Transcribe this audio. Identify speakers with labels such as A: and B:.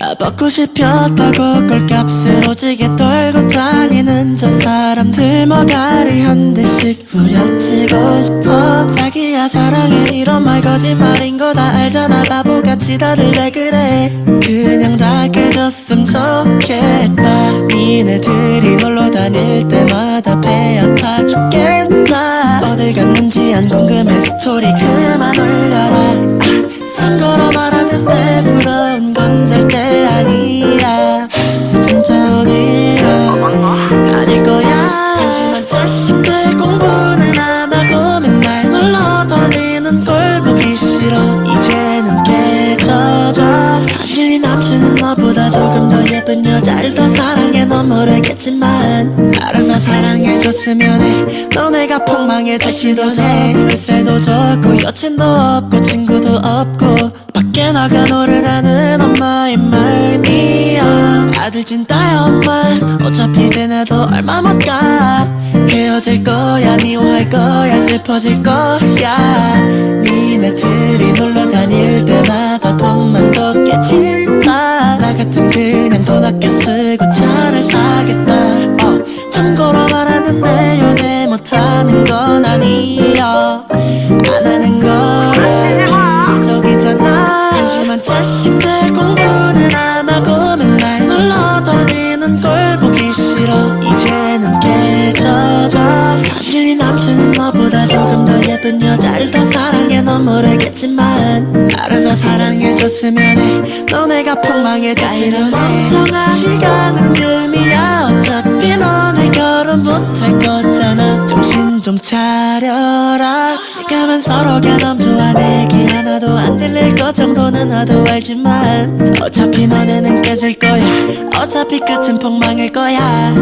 A: 아 받고 싶었다고 꼴값을 오지게 떨고 다니는 저 사람들 머가리 한 대씩 후려치고 싶어. 자기야 사랑해. 이런 말 거짓말인 거 다 알잖아. 바보같이 다들 왜 그래? 그냥 다 깨졌음 좋겠다. 니네들이 놀러 다닐 때마다 배 아파 죽겠다 어딜 갔는지 안 궁금해. 스토리 그만 올려 더 예쁜 여자를 더 사랑해 넌 모르겠지만. 알아서 사랑해줬으면 해. 너네가 폭망해 다시도 돼 햇살도 좋고 여친도 없고 친구도 없고. 밖에 나가 노래라는 엄마의 말미야 아들 찐따야 엄마. 어차피 쟤네도 얼마 못 가. 헤어질 거야 미워할 거야 슬퍼질 거야. 니네 들이 놀러 다닐 때마다 돈만 더 깨친다. 나 같은 그냥 돈 아껴 쓰고 차를 사겠다. 어, 참고로 말하는데 연애 못하는 건 아니야 안 하는 거야 저기잖아. 한심한 자식들 공부는 안 하고 맨날 놀러 다니는 꼴 보기 싫어. 이제는 깨져줘. 사실 네 남친은 너보다 조금 더 예쁜 여자를 더 사랑해. 넌 모르겠지만 사랑해줬으면 해. 너네가 폭망해 가이런 멍청한 시간은 금이야. 어차피 너네 결혼 못할 거잖아. 정신 좀 차려라. 지금은 서로 개념 좋아. 내게 하나도 안 들릴 것 정도는 나도 알지만 어차피 너네는 깨질 거야. 어차피 끝은 폭망일 거야